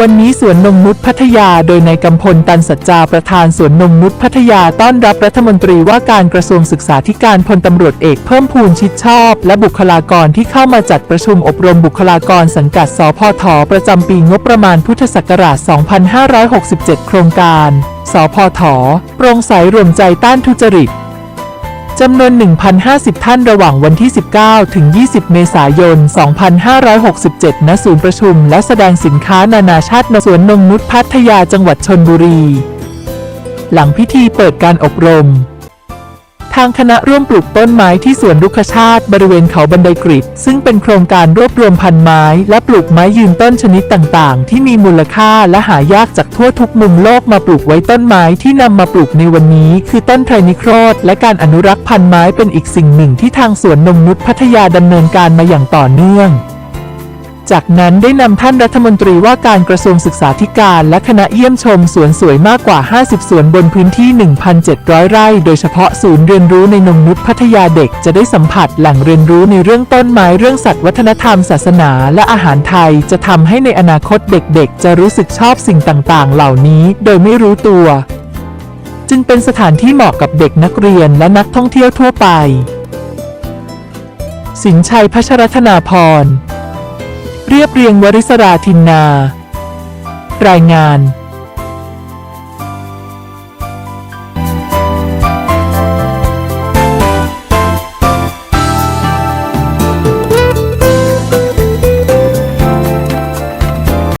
วันนี้สวนนงนุษพัทยาโดยนายกำพลตันสัจจาประธานสวนนงนุษพัทยาต้อนรับรัฐมนตรีว่าการกระทรวงศึกษาธิการพลตำรวจเอกเพิ่มพูนชิดชอบ และบุคลากรที่เข้ามาจัดประชุมอบรมบุคลากรสังกัดสพทประจำปีงบประมาณพุทธศักราช 2567 โครงการ สพทโปร่งใสรวมใจต้านทุจริต จำนวน 1,050 ท่านระหว่างวันที่ 19 ถึง 20 เมษายน 2567 ณ ศูนย์ประชุม และแสดงสินค้านานาชาติณสวนนงนุษพัทยาจังหวัดชนบุรี หลังพิธีเปิดการอบรม ทางคณะร่วมปลูกต้นไม้ที่สวนรุกชาติบริเวณเขาบันไดกริดซึ่งเป็นโครงการรวบรวมพันไม้ และปลูกไม้ยืนต้นชนิดต่างๆ ที่มีมูลค่าและหายากจากทั่วทุกมุมโลกมาปลูกไว้ต้นไม้ที่นำมาปลูกในวันนี้ คือต้นไทรนิโครธและการอนุรักษ์พันไม้เป็นอีกสิ่งหนึ่งที่ทางสวนนงนุษพัทยาดำเนินการมาอย่างต่อเนื่อง จากนั้นได้นำท่านรัฐมนตรีว่าการกระทรวงศึกษาธิการ และคณะเยี่ยมชมสวนสวยมากกว่า 50 สวนบนพื้นที่ 1,700 ไร่ โดยเฉพาะศูนย์เรียนรู้ในนงนุษพัทยาเด็กจะได้สัมผัสแหล่งเรียนรู้ในเรื่องต้นไม้เรื่องสัตว์วัฒนธรรม ศาสนา และอาหารไทย จะทำให้ในอนาคตเด็กๆ จะรู้สึกชอบสิ่งต่างๆ เหล่านี้ โดยไม่รู้ตัว จึงเป็นสถานที่เหมาะกับเด็กนักเรียนและนักท่องเที่ยวทั่วไป สินชัยพัชรธนาพร เรียบเรียงวริศราทินนา รายงาน